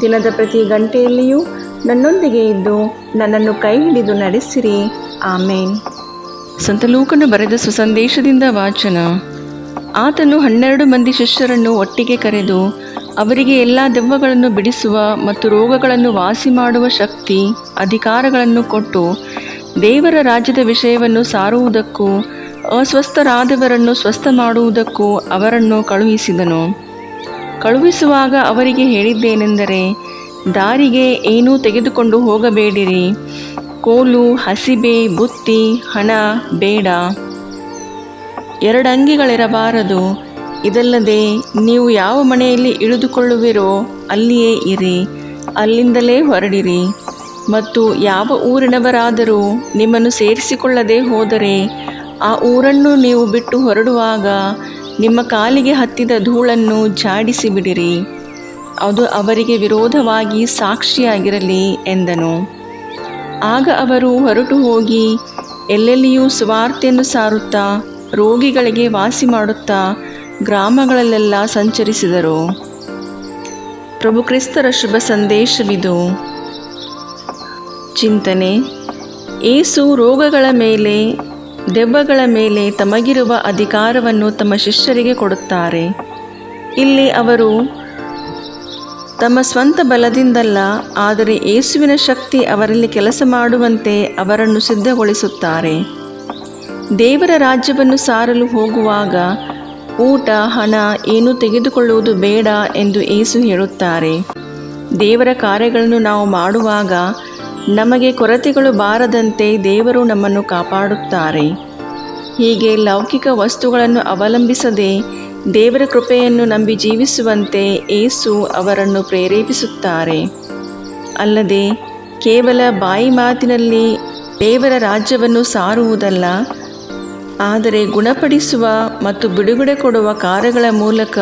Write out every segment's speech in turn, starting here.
ದಿನದ ಪ್ರತಿ ಗಂಟೆಯಲ್ಲಿಯೂ ನನ್ನೊಂದಿಗೆ ಇದ್ದು ನನ್ನನ್ನು ಕೈ ಹಿಡಿದು ನಡೆಸಿರಿ. ಆಮೇನ್. ಸಂತ ಲೂಕನು ಬರೆದ ಸುಸಂದೇಶದಿಂದ ವಾಚನ. ಆತನು ಹನ್ನೆರಡು ಮಂದಿ ಶಿಷ್ಯರನ್ನು ಒಟ್ಟಿಗೆ ಕರೆದು ಅವರಿಗೆ ಎಲ್ಲ ದೆವ್ವಗಳನ್ನು ಬಿಡಿಸುವ ಮತ್ತು ರೋಗಗಳನ್ನು ವಾಸಿ ಮಾಡುವ ಶಕ್ತಿ, ಅಧಿಕಾರಗಳನ್ನು ಕೊಟ್ಟು ದೇವರ ರಾಜ್ಯದ ವಿಷಯವನ್ನು ಸಾರುವುದಕ್ಕೂ, ಅಸ್ವಸ್ಥರಾದವರನ್ನು ಸ್ವಸ್ಥ ಮಾಡುವುದಕ್ಕೂ ಅವರನ್ನು ಕಳುಹಿಸಿದನು. ಕಳುಹಿಸುವಾಗ ಅವರಿಗೆ ಹೇಳಿದ್ದೇನೆಂದರೆ, ದಾರಿಗೆ ಏನೂ ತೆಗೆದುಕೊಂಡು ಹೋಗಬೇಡಿರಿ. ಕೋಲು, ಹಸಿಬೆ, ಬುತ್ತಿ, ಹಣ, ಬೇಡ. ಎರಡಂಗಿಗಳಿರಬಾರದು. ಇದಲ್ಲದೆ ನೀವು ಯಾವ ಮನೆಯಲ್ಲಿ ಇಳಿದುಕೊಳ್ಳುವಿರೋ ಅಲ್ಲಿಯೇ ಇರಿ. ಅಲ್ಲಿಂದಲೇ ಹೊರಡಿರಿ. ಮತ್ತು ಯಾವ ಊರಿನವರಾದರೂ ನಿಮ್ಮನ್ನು ಸೇರಿಸಿಕೊಳ್ಳದೆ ಹೋದರೆ, ಆ ಊರನ್ನು ನೀವು ಬಿಟ್ಟು ಹೊರಡುವಾಗ ನಿಮ್ಮ ಕಾಲಿಗೆ ಹತ್ತಿದ ಧೂಳನ್ನು ಜಾಡಿಸಿ ಬಿಡಿರಿ. ಅದು ಅವರಿಗೆ ವಿರೋಧವಾಗಿ ಸಾಕ್ಷಿಯಾಗಿರಲಿ ಎಂದನು. ಆಗ ಅವರು ಹೊರಟು ಹೋಗಿ ಎಲ್ಲೆಲ್ಲಿಯೂ ಸುವಾರ್ತೆಯನ್ನು ಸಾರುತ್ತಾ ರೋಗಿಗಳಿಗೆ ವಾಸಿ ಮಾಡುತ್ತಾ ಗ್ರಾಮಗಳಲ್ಲೆಲ್ಲ ಸಂಚರಿಸಿದರು. ಪ್ರಭು ಕ್ರಿಸ್ತರ ಶುಭ ಸಂದೇಶವಿದು. ಚಿಂತನೆ, ಏಸು ರೋಗಗಳ ಮೇಲೆ ದೆವ್ವಗಳ ಮೇಲೆ ತಮಗಿರುವ ಅಧಿಕಾರವನ್ನು ತಮ್ಮ ಶಿಷ್ಯರಿಗೆ ಕೊಡುತ್ತಾರೆ. ಇಲ್ಲಿ ಅವರು ತಮ್ಮ ಸ್ವಂತ ಬಲದಿಂದಲ್ಲ, ಆದರೆ ಯೇಸುವಿನ ಶಕ್ತಿ ಅವರಲ್ಲಿ ಕೆಲಸ ಮಾಡುವಂತೆ ಅವರನ್ನು ಸಿದ್ಧಗೊಳಿಸುತ್ತಾರೆ. ದೇವರ ರಾಜ್ಯವನ್ನು ಸಾರಲು ಹೋಗುವಾಗ ಊಟ, ಹಣ ಏನೂ ತೆಗೆದುಕೊಳ್ಳುವುದು ಬೇಡ ಎಂದು ಏಸು ಹೇಳುತ್ತಾರೆ. ದೇವರ ಕಾರ್ಯಗಳನ್ನು ನಾವು ಮಾಡುವಾಗ ನಮಗೆ ಕೊರತೆಗಳು ಬಾರದಂತೆ ದೇವರು ನಮ್ಮನ್ನು ಕಾಪಾಡುತ್ತಾರೆ. ಹೀಗೆ ಲೌಕಿಕ ವಸ್ತುಗಳನ್ನು ಅವಲಂಬಿಸದೆ ದೇವರ ಕೃಪೆಯನ್ನು ನಂಬಿ ಜೀವಿಸುವಂತೆ ಏಸು ಅವರನ್ನು ಪ್ರೇರೇಪಿಸುತ್ತಾರೆ. ಅಲ್ಲದೆ ಕೇವಲ ಬಾಯಿ ಮಾತಿನಲ್ಲಿ ದೇವರ ರಾಜ್ಯವನ್ನು ಸಾರುವುದಲ್ಲ, ಆದರೆ ಗುಣಪಡಿಸುವ ಮತ್ತು ಬಿಡುಗಡೆ ಕೊಡುವ ಕಾರ್ಯಗಳ ಮೂಲಕ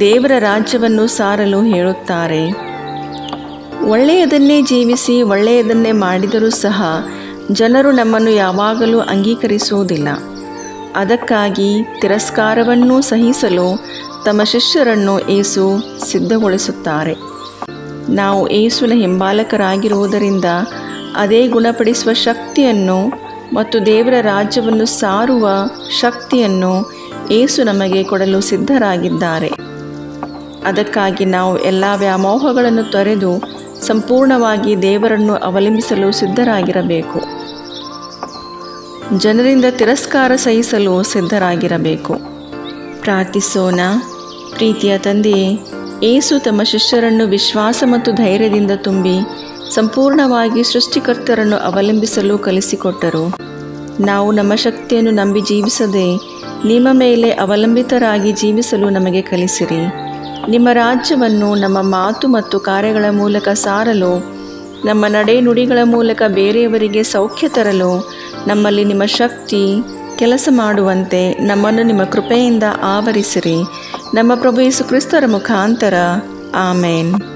ದೇವರ ರಾಜ್ಯವನ್ನು ಸಾರಲು ಹೇಳುತ್ತಾರೆ. ಒಳ್ಳೆಯದನ್ನೇ ಜೀವಿಸಿ, ಒಳ್ಳೆಯದನ್ನೇ ಮಾಡಿದರೂ ಸಹ ಜನರು ನಮ್ಮನ್ನು ಯಾವಾಗಲೂ ಅಂಗೀಕರಿಸುವುದಿಲ್ಲ. ಅದಕ್ಕಾಗಿ ತಿರಸ್ಕಾರವನ್ನೂ ಸಹಿಸಲು ತಮ್ಮ ಶಿಷ್ಯರನ್ನು ಏಸು ಸಿದ್ಧಗೊಳಿಸುತ್ತಾರೆ. ನಾವು ಏಸುವಿನ ಹಿಂಬಾಲಕರಾಗಿರುವುದರಿಂದ ಅದೇ ಗುಣಪಡಿಸುವ ಶಕ್ತಿಯನ್ನು ಮತ್ತು ದೇವರ ರಾಜ್ಯವನ್ನು ಸಾರುವ ಶಕ್ತಿಯನ್ನು ಏಸು ನಮಗೆ ಕೊಡಲು ಸಿದ್ಧರಾಗಿದ್ದಾರೆ. ಅದಕ್ಕಾಗಿ ನಾವು ಎಲ್ಲ ವ್ಯಾಮೋಹಗಳನ್ನು ತೊರೆದು ಸಂಪೂರ್ಣವಾಗಿ ದೇವರನ್ನು ಅವಲಂಬಿಸಲು ಸಿದ್ಧರಾಗಿರಬೇಕು. ಜನರಿಂದ ತಿರಸ್ಕಾರ ಸಹಿಸಲು ಸಿದ್ಧರಾಗಿರಬೇಕು. ಪ್ರಾರ್ಥಿಸೋಣ. ಪ್ರೀತಿಯ ತಂದೆಯೇ, ಏಸು ತಮ್ಮ ಶಿಷ್ಯರನ್ನು ವಿಶ್ವಾಸ ಮತ್ತು ಧೈರ್ಯದಿಂದ ತುಂಬಿ ಸಂಪೂರ್ಣವಾಗಿ ಸೃಷ್ಟಿಕರ್ತರನ್ನು ಅವಲಂಬಿಸಲು ಕಲಿಸಿಕೊಟ್ಟರು. ನಾವು ನಮ್ಮ ಶಕ್ತಿಯನ್ನು ನಂಬಿ ಜೀವಿಸದೆ ನಿಮ್ಮ ಮೇಲೆ ಅವಲಂಬಿತರಾಗಿ ಜೀವಿಸಲು ನಮಗೆ ಕಲಿಸಿರಿ. ನಿಮ್ಮ ರಾಜ್ಯವನ್ನು, ನಮ್ಮ ಮಾತು ಮತ್ತು ಕಾರ್ಯಗಳ ಮೂಲಕ ಸಾರಲು, ನಮ್ಮ ನಡೆನುಡಿಗಳ ಮೂಲಕ ಬೇರೆಯವರಿಗೆ ಸೌಖ್ಯ ತರಲು, ನಮ್ಮಲ್ಲಿ ನಿಮ್ಮ ಶಕ್ತಿ, ಕೆಲಸ ಮಾಡುವಂತೆ ನಮ್ಮನ್ನು ನಿಮ್ಮ ಕೃಪೆಯಿಂದ ಆವರಿಸಿರಿ. ನಮ್ಮ ಪ್ರಭು ಯೇಸು ಕ್ರಿಸ್ತರ ಮುಖಾಂತರ. ಆಮೇನ್.